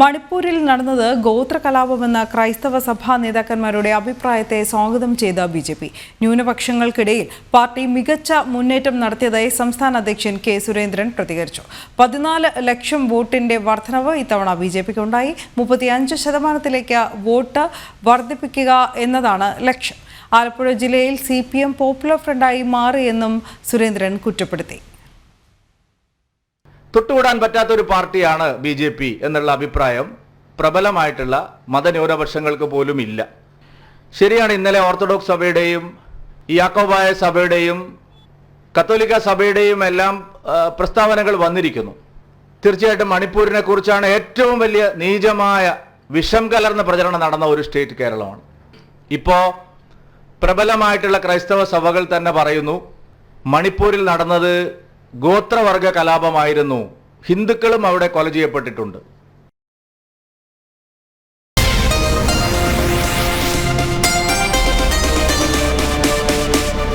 മണിപ്പൂരിൽ നടന്നത് ഗോത്ര കലാപമെന്ന ക്രൈസ്തവ സഭാ നേതാക്കന്മാരുടെ അഭിപ്രായത്തെ സ്വാഗതം ചെയ്ത ബി ജെ പി. ന്യൂനപക്ഷങ്ങൾക്കിടയിൽ പാർട്ടി മികച്ച മുന്നേറ്റം നടത്തിയതായി സംസ്ഥാന അധ്യക്ഷൻ കെ സുരേന്ദ്രൻ പ്രതികരിച്ചു. പതിനാല് ലക്ഷം വോട്ടിന്റെ വർധനവ് ഇത്തവണ ബി ജെ പിക്ക് ഉണ്ടായി. മുപ്പത്തിയഞ്ച് ശതമാനത്തിലേക്ക് വോട്ട് വർദ്ധിപ്പിക്കുക എന്നതാണ് ലക്ഷ്യം. ആലപ്പുഴ ജില്ലയിൽ സി പി എം പോപ്പുലർ ഫ്രണ്ടായി മാറിയെന്നും സുരേന്ദ്രൻ കുറ്റപ്പെടുത്തി. തൊട്ടുകൂടാൻ പറ്റാത്ത ഒരു പാർട്ടിയാണ് ബി ജെ പി എന്നുള്ള അഭിപ്രായം പ്രബലമായിട്ടുള്ള മതന്യൂനപക്ഷങ്ങൾക്ക് പോലും ഇല്ല ശരിയാണ് ഇന്നലെ ഓർത്തഡോക്സ് സഭയുടെയും യാക്കോബായ സഭയുടെയും കത്തോലിക്ക സഭയുടെയും എല്ലാം പ്രസ്താവനകൾ വന്നിരിക്കുന്നു. തീർച്ചയായിട്ടും മണിപ്പൂരിനെ കുറിച്ചാണ് ഏറ്റവും വലിയ നീചമായ വിഷം കലർന്ന പ്രചരണം നടന്ന ഒരു സ്റ്റേറ്റ് കേരളമാണ്. ഇപ്പോൾ പ്രബലമായിട്ടുള്ള ക്രൈസ്തവ സഭകൾ തന്നെ പറയുന്നു മണിപ്പൂരിൽ നടന്നത് ഗോത്രവർഗ കലാപമായിരുന്നു. ഹിന്ദുക്കളും അവിടെ കൊല ചെയ്യപ്പെട്ടിട്ടുണ്ട്.